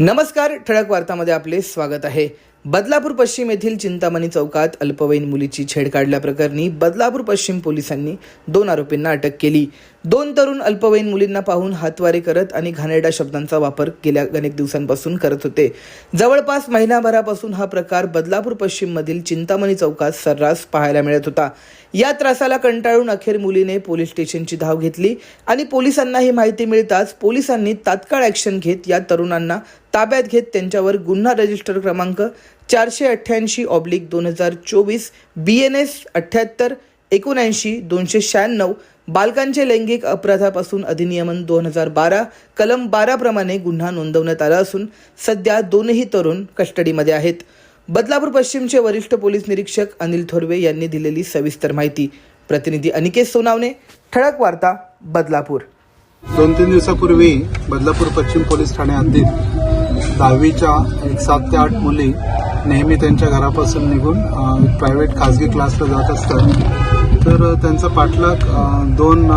नमस्कार ठळक वार्तामध्ये आपले स्वागत आहे. बदलापूर पश्चिम येथील चिंतामणी चौकात अल्पवयीन मुलीची छेड काढल्याप्रकरणी बदलापूर पश्चिम पोलिसांनी दोन आरोपींना अटक केली. दोन तरुण अल्पवयीन मुलींना पाहून हातवारे करत आणि घाणेरड्या शब्दांचा वापर गेल्या अनेक दिवसांपासून करत होते. जवळपास महिनाभरापासून हा प्रकार बदलापूर पश्चिममधील चिंतामणी चौकात सर्रास पाहायला मिळत होता. या त्रासाला कंटाळून अखेर मुलीने पोलीस स्टेशनची धाव घेतली आणि पोलिसांना ही माहिती मिळताच पोलिसांनी तात्काळ ॲक्शन घेत या तरुणांना ताब्यात घेत त्यांच्यावर गुन्हा रजिस्टर क्रमांक चारशे अठ्ठ्याऐंशी ऑब्लिक दोन हजार चोवीस बी एन एस अठ्ठ्याहत्तर एकोणऐंशी दोनशे शहाण्णव बालकांचे लैंगिक अपराधापासून अधिनियमन दोन हजार बारा कलम बाराप्रमाणे गुन्हा नोंदवण्यात आला असून सध्या दोनही तरुण कस्टडीमध्ये आहेत. बदलापूर पश्चिमचे वरिष्ठ पोलीस निरीक्षक अनिल थोरवे यांनी दिलेली सविस्तर माहिती. प्रतिनिधी अनिकेत सोनावणे ठळक वार्ता बदलापूर. दोन तीन दिवसापूर्वी बदलापूर पश्चिम पोलीस ठाणे हद्दीत दहावीच्या एक सात ते आठ मुली नेहमी त्यांच्या घरापासून निघून प्रायव्हेट खाजगी क्लासला जात असतात. तर त्यांचा पाठलाग दोन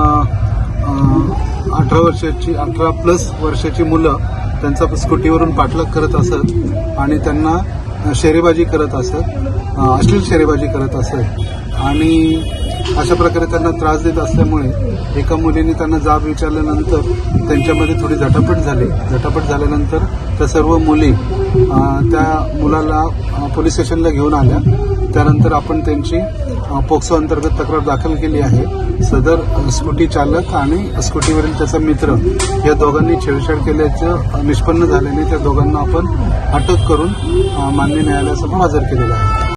अठरा वर्षाची अठरा प्लस वर्षाची मुलं त्यांचा स्कूटीवरून पाठलाग करत असत आणि त्यांना शेरेबाजी करत असत अश्लील शेरेबाजी करत असत. आणि अशा प्रकारे त्यांना त्रास देत असल्यामुळे एका मुलीने त्यांना जाब विचारल्यानंतर त्यांच्यामध्ये थोडी झटापट झाली. झटापट झाल्यानंतर त्या सर्व मुली त्या मुलाला पोलीस स्टेशनला घेऊन आल्या. त्यानंतर आपण त्यांची पोक्सो अंतर्गत तक्रार दाखल केली आहे. सदर स्कूटी चालक आणि स्कूटीवरील त्याचा मित्र या दोघांनी छेडछाड केल्याचं निष्पन्न झाल्याने त्या दोघांना आपण अटक करून अ, मान्य न्यायालयासमोर हजर केलेलं आहे.